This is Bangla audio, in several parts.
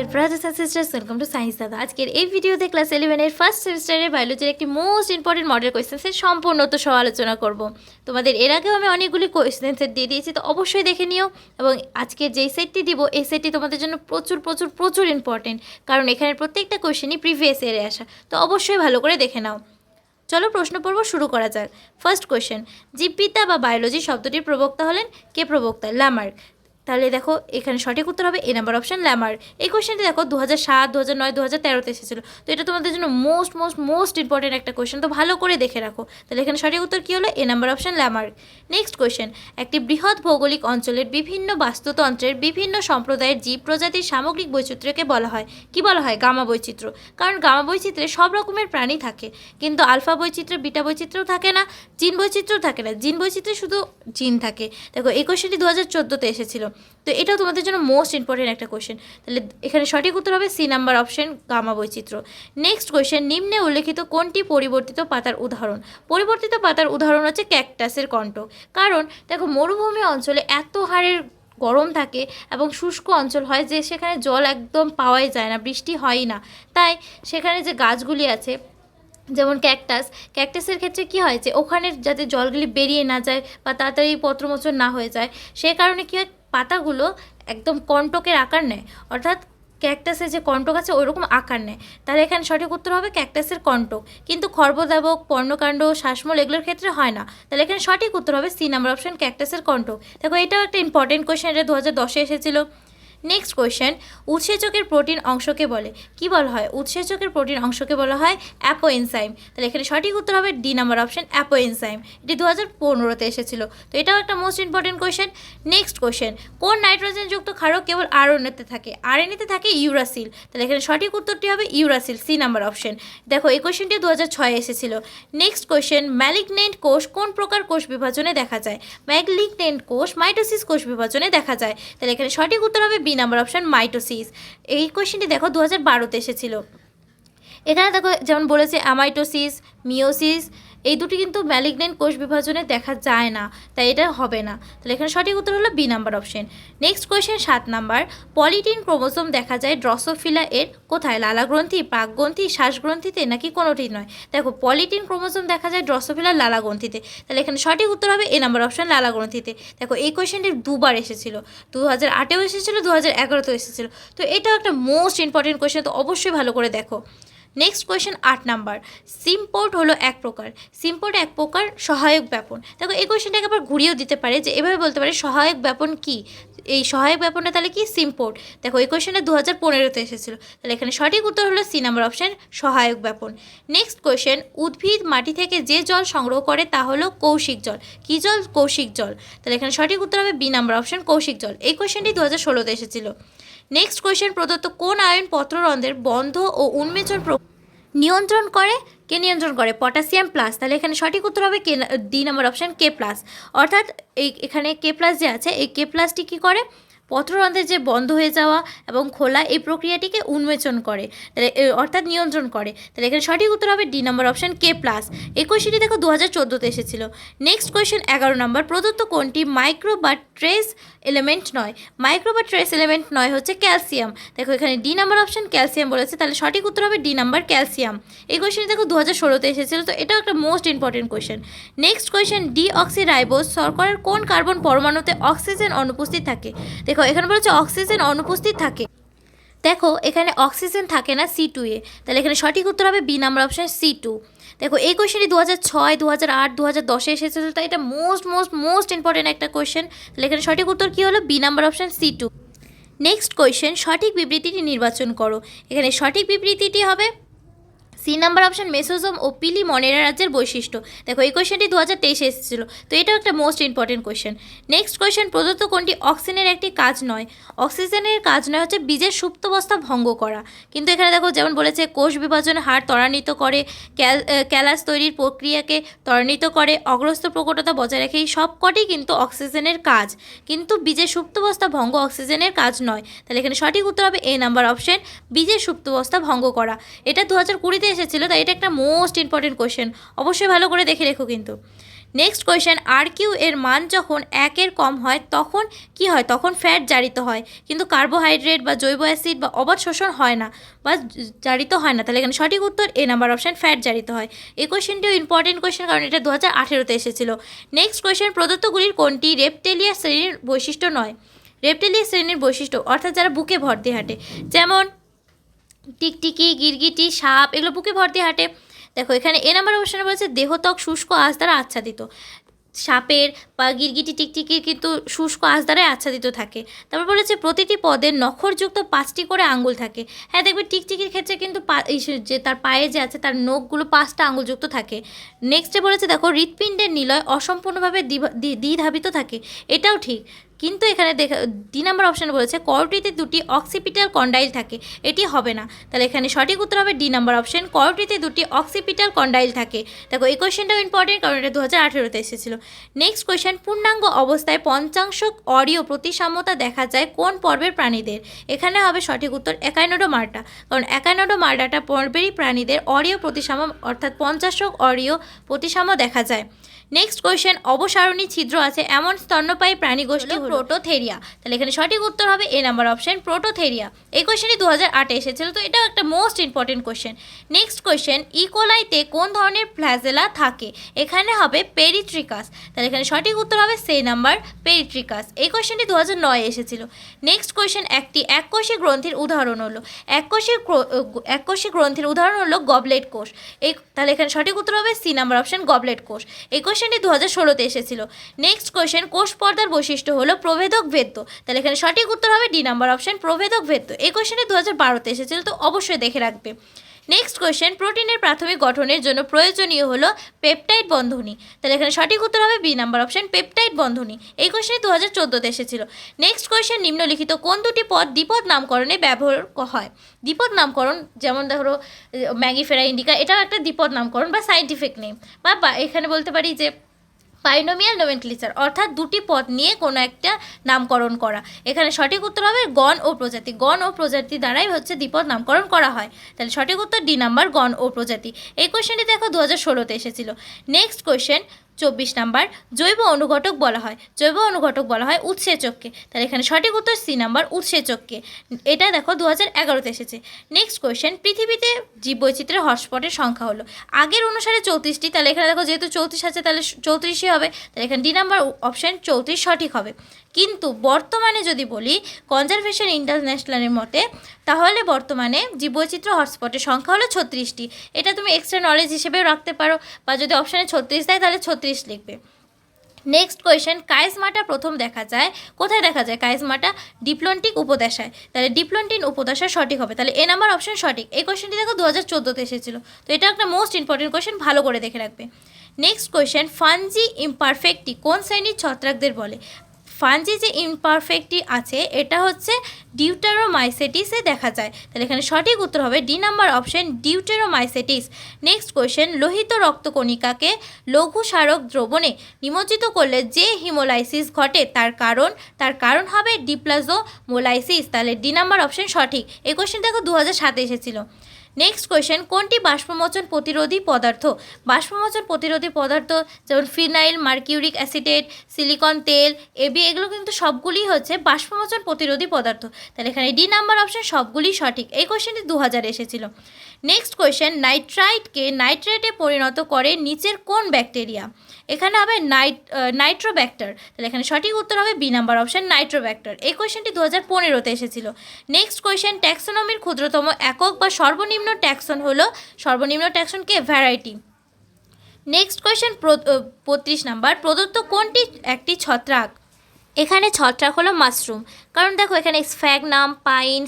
Dear brothers and sisters welcome to science Dada আজকের এই ভিডিওতে ক্লাস ইলেভেনের ফার্স্ট সেমিস্টারের বায়োলজির একটি মোস্ট ইম্পর্টেন্ট মডেল কোয়েশ্চেন্সের সম্পূর্ণত সহ আলোচনা করব। তোমাদের এর আগেও আমি অনেকগুলি কোয়েশ্চেন্সের দিয়ে দিয়েছি, তো অবশ্যই দেখে নিও। এবং আজকে যেই সেটটি দিব, এই সেটটি তোমাদের জন্য প্রচুর প্রচুর প্রচুর ইম্পর্টেন্ট কারণ এখানের প্রত্যেকটা কোয়েশ্চেনই প্রিভিয়াস ইয়ারে আসা। তো অবশ্যই ভালো করে দেখে নাও। চলো প্রশ্ন পর্ব শুরু করা যাক। ফার্স্ট কোয়েশ্চেন জীববিদ্যা বা বায়োলজি শব্দটির প্রবক্তা হলেন কে প্রবক্তা? ল্যামার্ক তাহলে দেখো এখানে সঠিক উত্তর হবে এ নাম্বার অপশন ল্যামার এই কোয়েশ্চেনটি দেখো দু হাজার সাত দু হাজার নয় দু হাজার তেরোতে এসেছিল। তো এটা তোমাদের জন্য মোস্ট মোস্ট মোস্ট ইম্পর্টেন্ট একটা কোয়েশ্চেন তো ভালো করে দেখে রাখো। তাহলে এখানে সঠিক উত্তর কী হলো? A number option Lamarck next question একটি বৃহৎ ভৌগোলিক অঞ্চলের বিভিন্ন বাস্তুতন্ত্রের বিভিন্ন সম্প্রদায়ের জীব প্রজাতির সামগ্রিক বৈচিত্র্যকে বলা হয়। কি বলা হয়? গামা বৈচিত্র্য। কারণ গামা বৈচিত্র্যে সব রকমের প্রাণী থাকে। কিন্তু আলফা বৈচিত্র্য, বিটা বৈচিত্র্যও থাকে না, জিন বৈচিত্র্যও থাকে না। জিন বৈচিত্র্যে শুধু জিন থাকে। দেখো এই কোয়েশ্চেনটি দু হাজার চোদ্দোতে এসেছিল। তো এটাও তোমাদের জন্য মোস্ট ইম্পর্টেন্ট একটা কোয়েশ্চেন তাহলে এখানে সঠিক উত্তর হবে সি নাম্বার অপশন গামা বৈচিত্র্য। নেক্সট কোয়েশ্চেন নিম্নে উল্লেখিত কোনটি পরিবর্তিত পাতার উদাহরণ? পরিবর্তিত পাতার উদাহরণ হচ্ছে ক্যাকটাসের কণ্ঠ কারণ দেখো, মরুভূমি অঞ্চলে এত হারের গরম থাকে এবং শুষ্ক অঞ্চল হয় যে সেখানে জল একদম পাওয়াই যায় না, বৃষ্টি হয়ই না। তাই সেখানে যে গাছগুলি আছে, যেমন ক্যাকটাস ক্যাকটাসের ক্ষেত্রে কি হয় যে ওখানে যাতে জলগুলি বেরিয়ে না যায় বা তাড়াতাড়ি পত্রমোচন না হয়ে যায়, সে কারণে কী হয়? পাতাগুলো একদম কণ্টকের আকার নেয়। অর্থাৎ ক্যাকটাসের যে কণ্টক আছে, ওইরকম আকার নেয়। তাহলে এখানে সঠিক উত্তর হবে ক্যাকটাসের কণ্টক কিন্তু খর্বদাবক, পর্ণকাণ্ড শ্বাসমল এগুলোর ক্ষেত্রে হয় না। তাহলে এখানে সঠিক উত্তর হবে সি নাম্বার অপশন ক্যাকটাসের কণ্টক দেখো, এটাও একটা ইম্পর্টেন্ট কোয়েশ্চেন এটা দু হাজার দশে এসেছিল। নেক্সট কোয়েশ্চেন উৎসেচকের প্রোটিন অংশকে বলে। কি বলা হয়? উৎসেচকের প্রোটিন অংশকে বলা হয় অ্যাপো এনজাইম তাহলে এখানে সঠিক উত্তর হবে D number option apoenzyme এটি দু হাজার পনেরোতে এসেছিল। তো এটাও একটা most important question next question কোন নাইট্রোজেনযুক্ত ক্ষারক কেবল আরএনএতে থাকে? আরএনএতে থাকে ইউরাসিল। তাহলে এখানে সঠিক উত্তরটি হবে ইউরাসিল, সি নাম্বার অপশন। দেখো, এই কোয়েশ্চেনটি দু হাজার ছয়ে এসেছিল। নেক্সট কোয়েশ্চেন ম্যালিগনেন্ট কোষ কোন প্রকার কোষ বিভাজনে দেখা যায়? ম্যাগলিগনেন্ট কোষ মাইটোসিস কোষ বিভাজনে দেখা যায়। তাহলে এখানে সঠিক উত্তর হবে বি নাম্বার অপশন মাইটোসিস। এই কোয়েশ্চেনটি দেখো দু হাজার বারোতে এসেছিল। এখানে দেখো যেমন বলেছে অ্যামাইটোসিস মিওসিস এই দুটি কিন্তু ম্যালিগনেন্ট কোষ বিভাজনে দেখা যায় না, তাই এটা হবে না। তাহলে এখানে সঠিক উত্তর হলো B number option next question সাত নাম্বার পলিটিন ক্রোমোসোম দেখা যায় ড্রসোফিলা এর কোথায়? লালা গ্রন্থি প্রাকগ্রন্থি শ্বাসগ্রন্থিতে নাকি কোনোটি নয়? দেখো পলিটিন ক্রোমোসোম দেখা যায় ড্রসোফিলা লালা গ্রন্থিতে তাহলে এখানে সঠিক উত্তর হবে এ নাম্বার অপশন লালা গ্রন্থিতে দেখো, এই কোয়েশ্চেনটি দুবার এসেছিল। দু হাজার আটেও এসেছিল দু হাজার এগারোতেও এসেছিল। তো এটাও একটা মোস্ট ইম্পর্টেন্ট কোয়েশ্চেন তো অবশ্যই ভালো করে দেখো। নেক্সট কোয়েশ্চেন আট নাম্বার। সিম্পোর্ট হলো এক প্রকার। সিম্পোর্ট এক প্রকার, সহায়ক ব্যাপন। দেখো, এই কোয়েশ্চেনটাকে আবার ঘুরিয়েও দিতে পারে যে, এভাবে বলতে পারে, সহায়ক ব্যাপন কি? এই সহায়ক ব্যাপনটা তাহলে কি? সিমপোর্ট দেখো, এই কোয়েশ্চেনটা দু হাজার পনেরোতে এসেছিল। তাহলে এখানে সঠিক উত্তর হলো সি নাম্বার অপশান সহায়ক ব্যাপন। নেক্সট কোয়েশ্চেন উদ্ভিদ মাটি থেকে যে জল সংগ্রহ করে তা হলো কৌশিক জল। কি জল? কৌশিক জল। তাহলে এখানে সঠিক উত্তর হবে বি নাম্বার অপশান কৌশিক জল। এই কোয়েশ্চেনটি দু হাজার ষোলোতে এসেছিল। নেক্সট কোয়েশ্চেন প্রদত্ত কোন আয়ন পত্ররন্ধ্রের বন্ধ ও উন্মেচন নিয়ন্ত্রণ করে? কে নিয়ন্ত্রণ করে? পটাশিয়াম প্লাস তাহলে এখানে সঠিক উত্তর হবে কে D number option K plus অর্থাৎ এই এখানে কে প্লাস যে আছে, এই কে প্লাসটি কী করে? পত্ররন্ধ্রের যে বন্ধ হয়ে যাওয়া এবং খোলা এই প্রক্রিয়াটিকে উন্মোচন করে, তাহলে অর্থাৎ নিয়ন্ত্রণ করে। তাহলে এখানে সঠিক উত্তর হবে D number option K plus. এই কোয়েশ্চেনটি দেখো দু হাজার চোদ্দোতে এসেছিল। নেক্সট কোয়েশ্চেন এগারো নম্বর। প্রদত্ত কোনটি মাইক্রো বা ট্রেস এলিমেন্ট নয়? মাইক্রো বা ট্রেস এলিমেন্ট নয় হচ্ছে ক্যালসিয়াম। দেখো এখানে ডি নাম্বার অপশান ক্যালসিয়াম বলেছে, তাহলে সঠিক উত্তর হবে ডি নাম্বার ক্যালসিয়াম। এই কোয়েশ্চেন দেখো দু হাজার ষোলোতে এসেছিল, তো এটাও একটা most important question. Next question deoxyribose শর্করার কোন কার্বন পরমাণুতে অক্সিজেন অনুপস্থিত থাকে? দেখো এখানে বলেছে অক্সিজেন অনুপস্থিত থাকে। দেখো, এখানে অক্সিজেন থাকে না সি টু এ। তাহলে এখানে সঠিক উত্তর হবে B number option C two দেখো, এই কোয়েশ্চেনটি দু হাজার ছয় দু হাজার আট দু হাজার দশে এসেছিল তাই এটা মোস্ট মোস্ট মোস্ট ইম্পর্টেন্ট একটা কোয়েশ্চেন তাহলে এখানে সঠিক উত্তর কী হলো? B number option C two next question সঠিক বিবৃতিটি নির্বাচন করো। এখানে সঠিক বিবৃতিটি হবে সি নাম্বার অপশন মেসোজোম ও পিলি মনেরা রাজ্যের বৈশিষ্ট্য। দেখো, এই কোয়েশ্চেনটি দু হাজার তেইশে এসেছিল। তো এটাও একটা most important question next question প্রদত্ত কোনটি অক্সিজেনের একটি কাজ নয়? অক্সিজেনের কাজ নয় হচ্ছে বীজের সুপ্তাবস্থা ভঙ্গ করা। কিন্তু এখানে দেখো, যেমন বলেছে, কোষ বিভাজনের হার ত্বরান্বিত করে, ক্যাল ক্যালাস তৈরির প্রক্রিয়াকে ত্বরান্বিত করে অগ্রস্ত প্রকটতা বজায় রাখে এই সবকটি কিন্তু অক্সিজেনের কাজ। কিন্তু বীজের সুপ্তাবস্থা ভঙ্গ অক্সিজেনের কাজ নয়। তাহলে এখানে সঠিক উত্তর হবে এ নাম্বার অপশন, বীজের সুপ্তাবস্থা ভঙ্গ করা। এটা দু হাজার কুড়িতে এসেছিল, তাই এটা একটা মোস্ট ইম্পর্টেন্ট কোয়েশ্চেন অবশ্যই ভালো করে দেখে রেখো কিন্তু। নেক্সট কোয়েশ্চেন আর কিউ এর মান যখন একের কম হয়, তখন কি হয়? তখন ফ্যাট জারিত হয়। কিন্তু কার্বোহাইড্রেট বা জৈব অ্যাসিড বা অবাধ শোষণ হয় না। বা জারিত হয় না। তাহলে এখানে সঠিক উত্তর এ নাম্বার অপশান ফ্যাট জারিত হয়। এই কোয়েশ্চেনটিও ইম্পর্টেন্ট কোয়েশ্চেন কারণ এটা দু হাজার আঠেরোতে এসেছিল। নেক্সট কোয়েশ্চেন প্রদত্তগুলির কোনটি রেপটেলিয়া শ্রেণির বৈশিষ্ট্য নয়? রেপটেলিয়া শ্রেণির বৈশিষ্ট্য, অর্থাৎ যারা বুকে ভর দিয়ে হাঁটে। যেমন টিকটিকি, গিরগিটি, সাপ, এগুলো বুকে ভর দিয়ে হাঁটে। দেখো, এখানে এ নাম্বার অপশানে বলেছে, দেহত্বক শুষ্ক আঁশ দ্বারা আচ্ছাদিত। সাপের বা গিরগিটি, টিকটিকির কিন্তু শুষ্ক আঁশ দ্বারাই আচ্ছাদিত থাকে। তারপর বলেছে, প্রতিটি পদের নখরযুক্ত পাঁচটি করে আঙ্গুল থাকে। হ্যাঁ দেখবে টিকটিকির ক্ষেত্রে কিন্তু যে তার পায়ে যে আছে, তার নখগুলো পাঁচটা আঙ্গুলযুক্ত থাকে। নেক্সটে বলেছে, দেখো, হৃৎপিণ্ডের নিলয় অসম্পূর্ণভাবে দ্বিধাবিত থাকে। এটাও ঠিক। কিন্তু এখানে দেখা দুই নম্বর অপশানে বলেছে করটিতে দুটি অক্সিপিটাল কন্ডাইল থাকে। এটি হবে না। তাহলে এখানে সঠিক উত্তর হবে ডি নাম্বার অপশন করটিতে দুটি অক্সিপিটাল কন্ডাইল থাকে। দেখো, এই কোয়েশ্চেনটাও ইম্পর্টেন্ট কারণ এটা দু হাজার আঠেরোতে এসেছিল। নেক্সট কোয়েশ্চেন পূর্ণাঙ্গ অবস্থায় পঞ্চাংশক অডিও প্রতিসাম্যতা দেখা যায় কোন পর্বের প্রাণীদের? এখানে হবে সঠিক উত্তর একাইনোডো মার্টা কারণ একাইনোডো মার্টাটা পর্বেরই প্রাণীদের অডিও প্রতিসাম্য, অর্থাৎ পঞ্চাশক অডিও প্রতিসাম্য দেখা যায়। নেক্সট কোয়েশ্চেন অবসারণী ছিদ্র আছে এমন স্তন্যপায়ী প্রাণী গোষ্ঠী প্রোটোথেরিয়া তাহলে এখানে সঠিক উত্তর হবে এ নাম্বার অপশন প্রোটোথেরিয়া এই কোয়েশ্চেনটি দু হাজার আটে এসেছিল তো এটাও একটা most important question next question ইকোলাইতে কোন ধরনের ফ্ল্যাজেলা থাকে? এখানে হবে পেরিট্রিকাস তাহলে এখানে সঠিক উত্তর হবে সেই নাম্বার পেরিট্রিকাস এই কোয়েশ্চেনটি দু হাজার নয় এসেছিল। নেক্সট কোয়েশ্চেন একটি এককোষী গ্রন্থির উদাহরণ হলো। এককোষী এককোষী গ্রন্থির উদাহরণ হলো গবলেট কোষ। এই তাহলে এখানে সঠিক উত্তর হবে সি নাম্বার অপশন গবলেট কোষ। এই কোয়েশ্চেনটি দু হাজার ষোলোতে এসেছিল। নেক্সট কোয়েশ্চেন কোষ পর্দার বৈশিষ্ট্য হলো প্রভেদক ভেদ্য। তাহলে এখানে সঠিক উত্তর হবে ডি নাম্বার অপশন প্রভেদক ভেদ্য। এই কোয়েশ্চেনটি দু হাজার বারোতে এসেছিল, তো অবশ্যই দেখে রাখবে। নেক্সট কোয়েশ্চেন প্রোটিনের প্রাথমিক গঠনের জন্য প্রয়োজনীয় হলো পেপটাইড বন্ধনী। তাহলে এখানে সঠিক উত্তর হবে বি নাম্বার অপশন পেপটাইড বন্ধনী। এই কোয়েশ্চেন দু হাজার চোদ্দোতে এসেছিল। নেক্সট কোয়েশ্চেন নিম্নলিখিত কোন দুটি পদ দ্বিপদ নামকরণে ব্যবহার হয়? দ্বিপদ নামকরণ, যেমন ধরো, ম্যাগিফেরা, ইন্ডিকা, এটাও একটা দ্বিপদ নামকরণ বা সাইন্টিফিক নেম বা বা, এখানে বলতে পারি যে পাইনোমিয়াল নোমেনক্লিচার অর্থাৎ দুটি পদ নিয়ে কোনো একটা নামকরণ করা। এখানে সঠিক উত্তর হবে গণ ও প্রজাতি। গণ ও প্রজাতি দ্বারাই হচ্ছে দ্বিপদ নামকরণ করা হয়। তাহলে সঠিক উত্তর ডি নাম্বার গণ ও প্রজাতি। এই কোয়েশ্চেনটি দেখো দু হাজার ষোলোতে এসেছিল। নেক্সট কোয়েশ্চেন চব্বিশ নাম্বার জৈব অনুঘটক বলা হয়। জৈব অনুঘটক বলা হয় উৎসেচককে। তাহলে এখানে সঠিক উত্তর সি নাম্বার উৎসেচককে। এটা দেখো দু হাজার এগারোতে এসেছে। নেক্সট কোয়েশ্চেন পৃথিবীতে জীববৈচিত্র্যের হটস্পটের সংখ্যা হলো। আগের অনুসারে চৌত্রিশটি, তাহলে এখানে দেখো যেহেতু চৌত্রিশ আছে, তাহলে চৌত্রিশই হবে। তাহলে এখানে ডি নাম্বার অপশান চৌত্রিশ সঠিক হবে। কিন্তু বর্তমানে যদি বলি কনজারভেশন ইন্টারন্যাশনালের মতে, তাহলে বর্তমানে জীববৈচিত্র্য হটস্পটের সংখ্যা হলো ছত্রিশটি। এটা তুমি এক্সট্রা নলেজ হিসেবেও রাখতে পারো, বা যদি অপশানে ছত্রিশ দেয়, তাহলে ছত্রিশ লিখবে। নেক্সট কোয়েশ্চেন কাইজমাটা প্রথম দেখা যায়, কোথায় দেখা যায়? কাইজমাটা ডিপ্লন্টিক উপদশায়। তাহলে ডিপ্লন্টিন উপদশা সঠিক হবে। তাহলে এ নাম্বার অপশন সঠিক। এই কোয়েশ্চেনটি দেখো দু হাজার চোদ্দোতে এসেছিল। তো এটা একটা মোস্ট ইম্পর্টেন্ট কোয়েশ্চেন ভালো করে দেখে রাখবে। নেক্সট কোয়েশ্চেন ফানজি ইমপারফেক্টটি কোন শ্রেণির ছত্রাকদের বলে? ফানজি যে ইমপারফেক্টটি আছে, এটা হচ্ছে ডিউটারোমাইসেটিসে দেখা যায়। তাহলে এখানে সঠিক উত্তর হবে D number option Deuteromycetes next question লোহিত রক্তকণিকাকে লঘু সারক দ্রবণে নিমজ্জিত করলে যে হিমোলাইসিস ঘটে, তার কারণ তার কারণ হবে ডিপ্লাজোমোলাইসিস। তাহলে ডি নাম্বার অপশন সঠিক। এই কোয়েশ্চেন দেখো দু হাজার সাতে এসেছিল। নেক্সট কোয়েশ্চেন কোনটি বাষ্পমোচন প্রতিরোধী পদার্থ? বাষ্পমোচন প্রতিরোধী পদার্থ যেমন ফিনাইল, মার্কিউরিক অ্যাসিডেট, সিলিকন তেল এবি এগুলো কিন্তু সবগুলি হচ্ছে বাষ্পমোচন প্রতিরোধী পদার্থ। তাহলে এখানে ডি নাম্বার অপশন সবগুলি সঠিক। এই কোয়েশ্চেনটি দু হাজার এসেছিল। নেক্সট কোয়েশ্চেন নাইট্রাইটকে নাইট্রেটে পরিণত করে নিচের কোন ব্যাকটেরিয়া এখানে হবে নাইট নাইট্রোব্যাক্টার তাহলে এখানে সঠিক উত্তর হবে বি নাম্বার অপশন নাইট্রোব্যাক্টার এই কোয়েশ্চেনটি দু হাজার পনেরোতে এসেছিল। নেক্সট কোয়েশ্চেন ট্যাক্সোনমির ক্ষুদ্রতম একক বা সর্বনিম্ন ট্যাক্সন হলো সর্বনিম্ন ট্যাক্সনকে ভ্যারাইটি নেক্সট কোয়েশ্চেন বত্রিশ নাম্বার প্রদত্ত কোনটি একটি ছত্রাক? এখানে ছত্রাক হলো মাশরুম। কারণ দেখো, এখানে স্ফ্যাগনাম, পাইন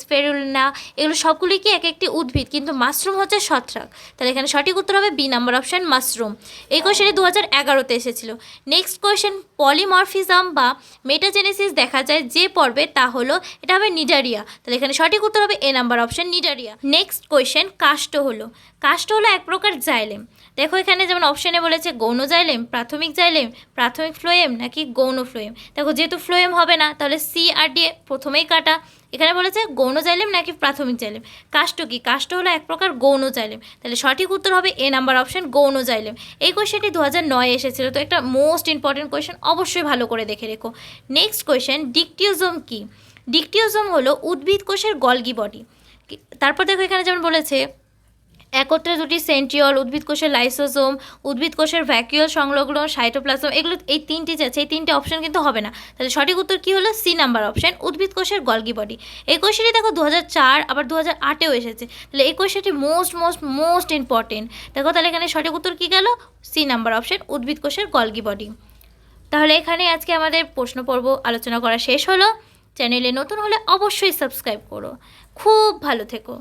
স্পেরুলিনা এগুলো সবগুলি কি এক একটি উদ্ভিদ, কিন্তু মাশরুম হচ্ছে ছত্রাক। তাহলে এখানে সঠিক উত্তর হবে বি, নাম্বার অপশান মাশরুম। এই কোয়েশনে দু হাজার এগারোতে এসেছিল। নেক্সট কোয়েশ্চেন পলিমরফিজম বা মেটাজেনেসিস দেখা যায় যে পর্বে, তা হলো, এটা হবে নিডারিয়া তাহলে এখানে সঠিক উত্তর হবে A, number option Cnidaria next question কাষ্ট হলো। কাষ্ট হলো এক প্রকার জাইলেম দেখো, এখানে যেমন অপশানে বলেছে গৌণ জাইলেম, প্রাথমিক জাইলেম, প্রাথমিক ফ্লোয়েম নাকি গৌণ ফ্লোয়েম। দেখো, যেহেতু ফ্লোয়েম হবে না, তাহলে সি আর ডি প্রথমেই কাটা। এখানে বলেছে গৌণ জাইলেম নাকি প্রাথমিক জাইলেম। কাষ্ট কি? কাষ্ট হলো এক প্রকার গৌণ জাইলেম। তাহলে সঠিক উত্তর হবে এ নাম্বার অপশন গৌণ জাইলেম। এই কোয়েশ্চেনটি দু হাজার নয় এসেছিল, তো একটা মোস্ট ইম্পর্টেন্ট কোয়েশ্চেন অবশ্যই ভালো করে দেখে রেখো। নেক্সট কোয়েশ্চেন ডিকটিওজোম কি? ডিকটিওজোম হলো উদ্ভিদ কোষের গলগি বডি তারপর দেখো, এখানে যেমন বলেছে একত্রে দুটি সেন্ট্রিওল উদ্ভিদ কোষের লাইসোজোম, উদ্ভিদ কোষের ভ্যাকিউল সংলগ্ন, সাইটোপ্লাজম, এগুলো এই তিনটি যে আছে, এই তিনটে অপশন কিন্তু হবে না। তাহলে সঠিক উত্তর কী হলো? সি নাম্বার অপশন উদ্ভিদ কোষের গলগি বডি এই কোয়েশ্চেনটি দেখো দু হাজার চার, আবার দু হাজার আটেও এসেছে। তাহলে এই কোয়েশ্চেনটি মোস্ট মোস্ট মোস্ট ইম্পর্টেন্ট দেখো তাহলে এখানে সঠিক উত্তর কী গেল? সি নাম্বার অপশন উদ্ভিদ কোষের গলগি বডি তাহলে এখানে আজকে আমাদের প্রশ্ন পর্ব আলোচনা করা শেষ হলো। চ্যানেলে নতুন হলে অবশ্যই সাবস্ক্রাইব করো। খুব ভালো থেকো।